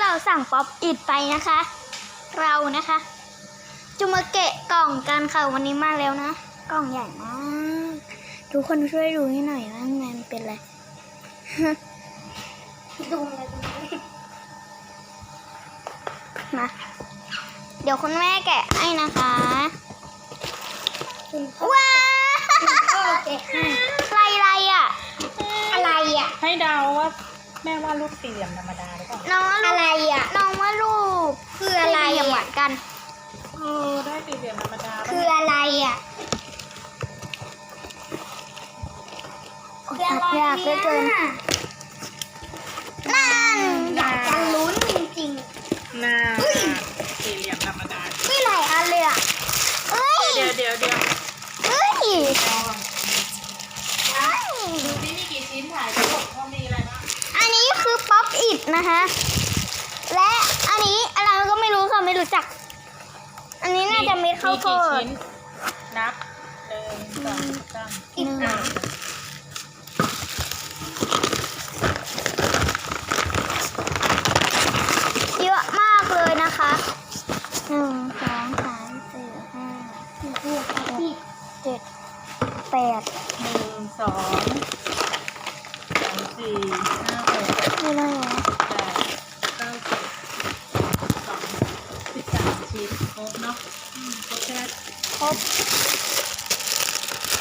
เราสั่งป๊อปอิดไปนะคะ เรานะคะจะมาแกะกล่องกันค่ะวันนี้มาแล้วนะ กล่องใหญ่มากทุกคนช่วยดูให้หน่อยว่าข้างในมันเป็นอะไรดูเลยดูเลยมาเดี๋ยวคุณแม่แกะให้นะคะว้าวอะไรอะไรอะ อะไรอะ ให้เดาว่า แม่ว่าลูกสี่เหลี่ยมธรรมดาหรือเปล่าน้องว่าอะไรอะ น้องว่ารูปคืออะไรอะเหมือนกัน เออได้สี่เหลี่ยมธรรมดาคืออะไรอะตัดยากเหลือเกินนั่นอยากจะลุ้นจริงหน้าสี่เหลี่ยมธรรมดาๆไม่หลายอันเลยอะเอ้ย เดี๋ยวเดี๋ยวเดี๋ยว เอ้ย เอาก่อน เอ้ย ดูที่มีกี่ชิ้นถ่ายทั้งหมดว่ามีอะไรบ้าง อันนี้คือป๊อปอิด นะคะ และอันนี้อะไรก็ไม่รู้ค่ะไม่รู้จัก อันนี้น่าจะเม็ดข้าวโพมีกี่ดชิ้นนับหนึ่งสองสามอีกหนึ่งเยอะมากเลยนะคะหนึ่งสองสามสี่ห้าหกเจ็ดแปดหนึ่งสองสามสี่ห้าหก ไม่ได้เหรอ แปดเก้าสิบสองสิบสามชิ้นครบเนาะอืมครบใช่ไหม ครบ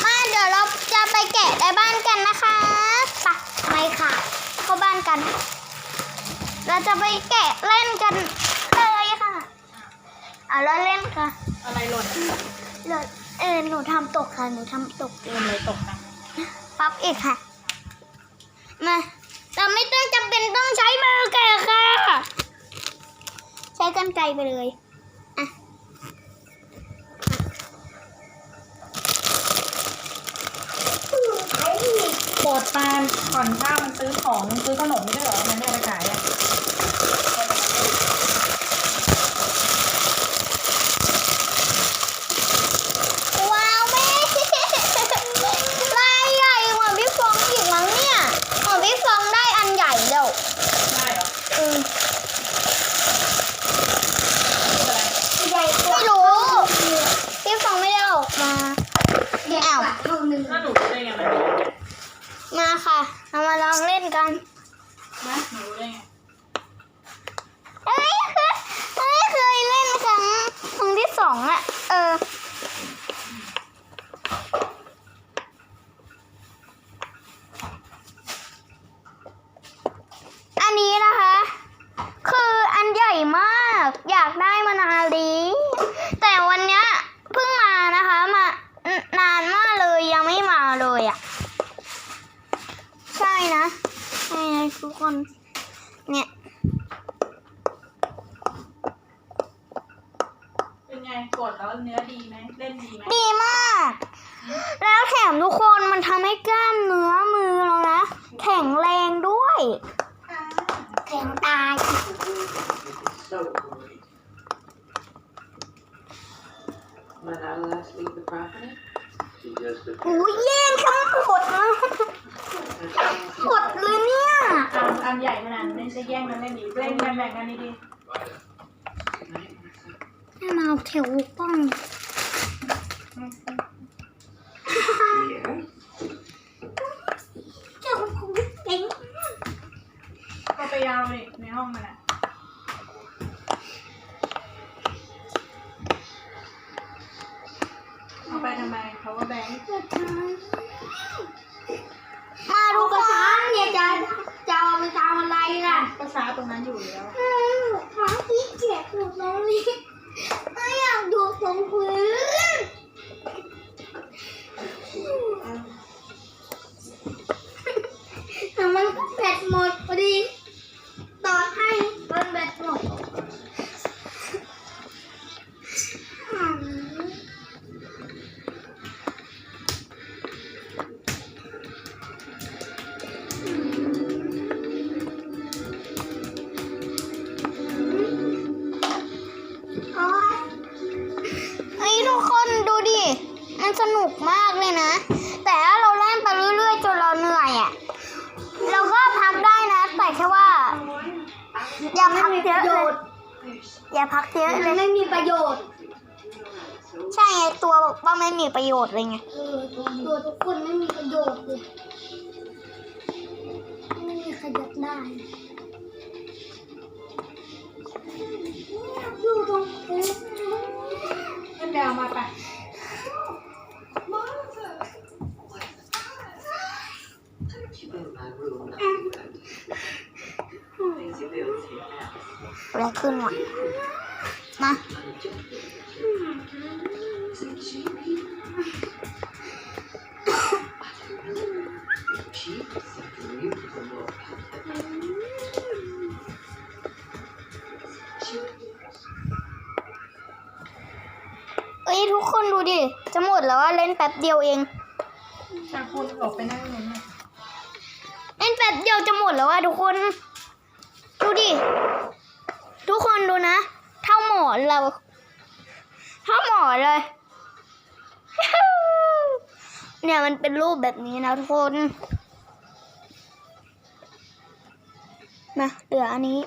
มาเดี๋ยวเราจะไปแกะในบ้านกันนะคะไปไปค่ะ เข้าบ้านกัน เราจะไปแกะเล่นกันเลยค่ะเอาแล้วเล่น ค่ะ อะไรหล่นอะเลิศเออหนูทำตกค่ะ หนูทำตกเองทำอะไรตกนะปั๊บอีกค่ะ มาเราไม่ต้องจำเป็นต้องใช้มือแกะค่ะ ใช้กันไกรไปเลยอะโปรดปรานก่อนข้าวมันซื้อของซื้อขนมไม่ใช่เหรอมันไม่เอาไปขายอะ ว้าวแม่ ลายใหญ่เหมือนพี่ฟองอีกมั้งเนี่ยเหมือนพี่ฟองได้อันใหญ่เดียว ได้เหรอ อืม ไม่เป็นไร ใหญ่ไม่รู้พี่ฟองไม่ได้ออกมาอ้าว ถ้าหนูรู้ได้ไงมัน มาค่ะ เรามาลองเล่นกันนะหนูรู้ได้ไงเอ้ยเคยเอ้ยเคยเล่นครั้งครั้งที่สองอะเออ อันนี้นะคะ คืออันใหญ่มาก อยากได้มานานดีแต่วันเนี้ยเพิ่งมานะคะมานานมากเลยยังไม่มาเลยอะใช่นะใช่นะ ทุกคน เนี่ย เป็นไงกดแล้วเนื้อดีไหมเล่นดีไหมดีมาก แล้วแถมทุกคนมันทำให้กล้ามเนื้อมือเรานะ แข็งแรงด้วย แข็งตาย So great. But I last leave the property? She just หูยแย่งทั้งหมดนะ หมดเลยเนี่ยอันอันใหญ่ขนาดนี้จะแย่งกันเล่นดีเล่นกันแบ่งกันดีให้มาเอาแถวป้อง Yeah. อย่าพักไม่มีเยปอะระโยเลยชน์อย่าพักเยอะเลย ไม่มีประโยชน์ ใช่ไงตัวบอกว่าไม่มีประโยชน์เลยไงเออตัวทุกคนไม่มีประโยชน์เลยไม่มีใครอยากได้อยู่ตรงนี้ขึ้นไปเอามาไป Keep อะไรขึ้นวะมา Cheap, something you can look. เอ้ยทุกคนดูดิ จะหมดแล้วว่าเล่นแป๊บเดียวเองทางคุณออกไปนั่งนู้นนะเล่นแป๊บเดียวจะหมดแล้วว่าทุกคน ดูดิ ทุกคนดูนะ เท่าหมอนเรา เท่าหมอนเลย เนี่ยมันเป็นรูปแบบนี้นะทุกคน มาเหลืออันนี้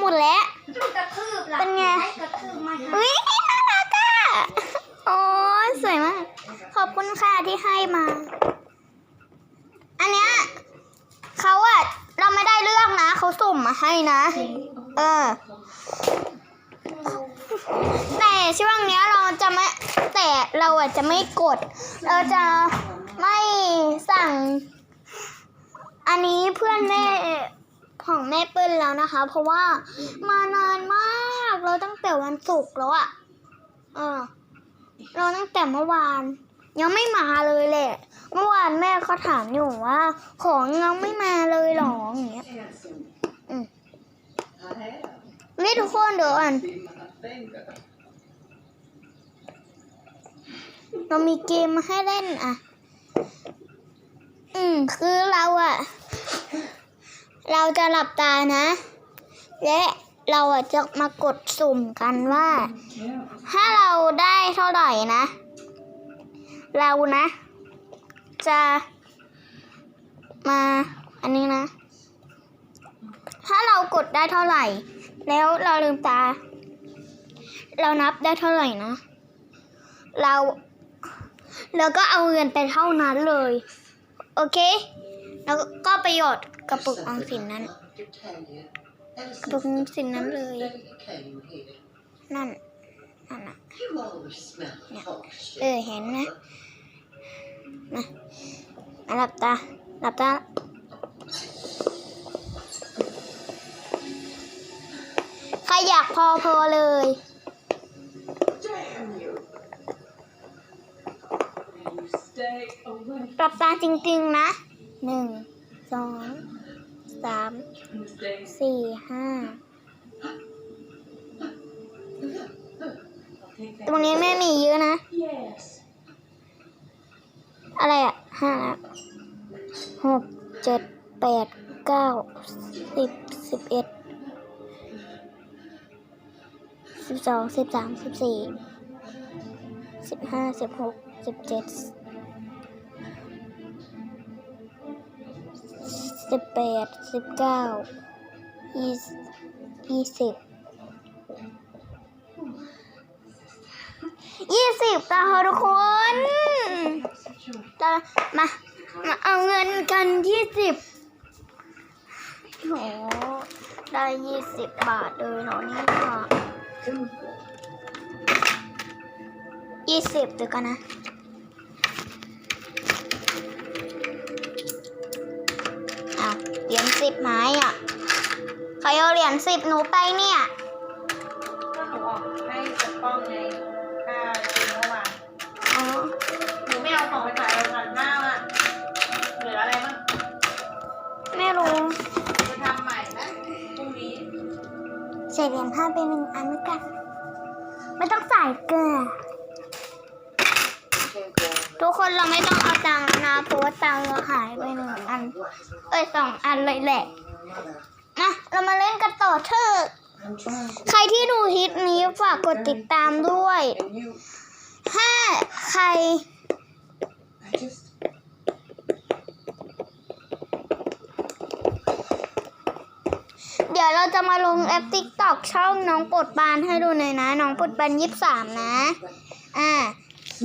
หมดแล้วกระทืบล่ะเป็นไง ให้กระทืบมาให้อุ้ยน่ารักอะโอ้ยสวยมาก ขอบคุณค่ะที่ให้มา อันเนี้ยเขาอะเราไม่ได้เลือกนะเขาสุ่มมาให้นะ เออ แต่ช่วงเนี้ยเราจะไม่แต่เราอะจะไม่กด เราจะไม่สั่ง อันนี้เพื่อนแม่ ของแม่เปิ้ลแล้วนะคะ เพราะว่ามานานมากเราตั้งแต่วันศุกร์แล้วอะเออ เราตั้งแต่เมื่อวาน ยังไม่มาเลยแหละ เมื่อวานแม่เขาถามอยู่ว่า ของยังไม่มาเลยหรออย่างเงี้ยนี่ทุกคนเดี๋ยวอ่านเรามีเกมมาให้เล่นอะ อืม คือเราอะ เราจะหลับตานะ และเราจะมากดสุ่มกันว่า ถ้าเราได้เท่าไหร่นะ เรานะ จะมาอันนี้นะ ถ้าเรากดได้เท่าไหร่ แล้วเราลืมตา เรานับได้เท่าไหร่นะ เราแล้วก็เอาเงินไปเท่านั้นเลย โอเค แล้วก็ประโยชน์ กระปุกออมสินนั้น กระปุกออมสินนั้นเลย นั่น นั่นน่ะ you always smell Yeah. fresh. เออ เห็นนะนะอะหลับตา หลับตา ใครอยากพอพอเลย Damn you. You stay away หลับตาจริง ๆ นะหนึ่งสอง สามสี่ห้าตรงนี้ไม่มีเยอะนะ อะไรอะห้าหกเจ็ดแปดเก้าสิบสิบเอ็ดสิบสองสิบสามสิบสี่สิบห้าสิบหกสิบเจ็ด สิบแปดสิบเก้ายี่สิบยี่สิบยี่สิบแล้วทุกคนเรามา มาเอาเงินกันยี่สิบโห ได้ยี่สิบบาทเลยเหรอเนี่ยยี่สิบเดี๋ยวกันนะ บไม้อะใครเอาเหรียญสิบหนูไปเนี่ย ก็หนูออกให้ปกป้องไงค่าซื้อเมื่อวานอ๋อ หนูไม่เอาของไปขายเราผ่านหน้าอะเหลืออะไรบ้างไม่รู้จะทำใหม่นะพรุ่งนี้อใส่เหรียญห้าไปหนึ่งอันแล้วกัน ไม่ต้องใส่เกลือ ทุกคนเราไม่ต้องเอาตังค์นะเพราะว่าตังค์เราหายไปหนึ่งอัน เอ้ยสองอันเลยแหละมาเรามาเล่นกันต่อเถอะใครที่ดูคลิปนี้ฝากกดติดตามด้วย ถ้าใคร เดี๋ยวเราจะมาลงแอปติ๊กตอกช่องน้องปดปานให้ดูหน่อยนะ น้องปดปานยี่สามนะ อ่า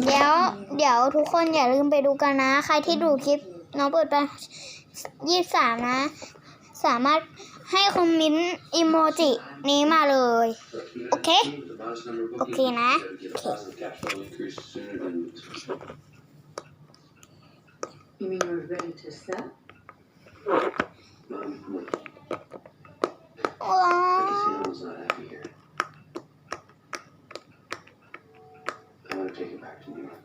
เดี๋ยวเดี๋ยวทุกคนอย่าลืมไปดูกันนะ ใครที่ดูคลิปน้องปลดปานยี่สามนะ สามารถให้คอมเมนต์อิโมจินี้มาเลย โอเค โอเคนะโอเค You mean we're ready to set? ว้า take it back to New York.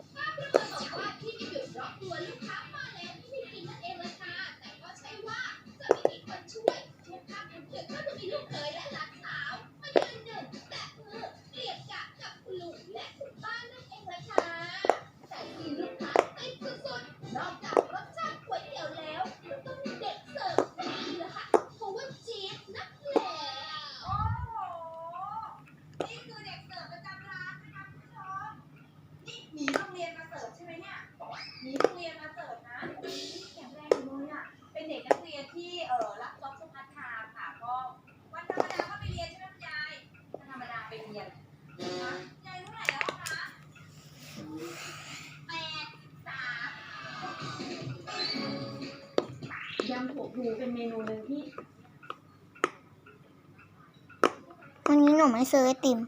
วันนี้หนูไม่ซื้อไอติม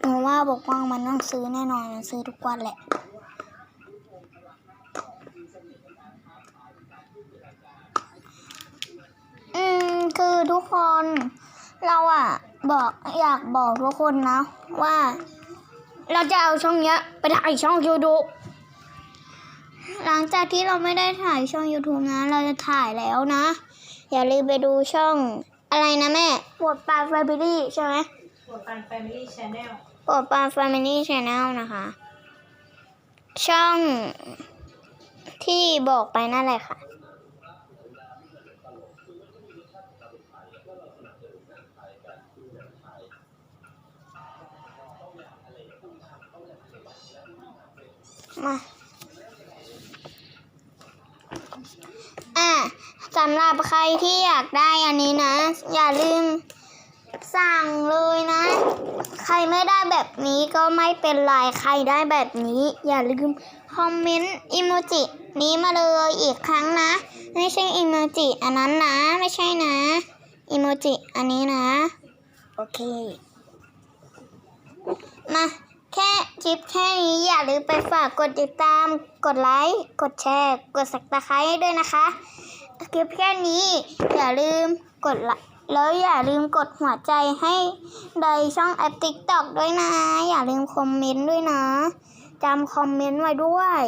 หนูว่าบอกว่ามันต้องซื้อแน่นอน มันซื้อทุกวันแหละ อืม คือทุกคน เราอะบอกอยากบอกทุกคนนะ ว่า เราจะเอาช่องเนี้ย ไปถ่ายช่องยูทูบ หลังจากที่เราไม่ได้ถ่ายช่อง YouTube นะ เราจะถ่ายแล้วนะ อย่าลืมไปดูช่องอะไรนะแม่ปวดปลาแฟมิลี่ใช่ไหมโปรดปันแฟมิลี่ชแนลโปรดปราน Family Channel นะคะ ช่องที่บอกไปนั่นแหละค่ะ มา อะสำหรับใครที่อยากได้อันนี้นะ อย่าลืมสั่งเลยนะ ใครไม่ได้แบบนี้ก็ไม่เป็นไร ใครได้แบบนี้ อย่าลืมคอมเมนต์อิโมจินี้มาเลยอีกครั้งนะ ไม่ใช่อิโมจิอันนั้นนะ ไม่ใช่นะอิโมจิอันนี้นะ โอเค มาแค่คลิปแค่นี้อย่าลืมไปฝากกดติดตาม กดไลค์ กดแชร์ กดสักตะไคร้ด้วยนะคะ คลิปแค่นี้ อย่าลืมกดลค์แล้วอย่าลืมกดหัวใจให้ในช่องแอปติ๊กต็อกด้วยนะ อย่าลืมคอมเมนต์ด้วยนะจำคอมเมนต์ไว้ด้วย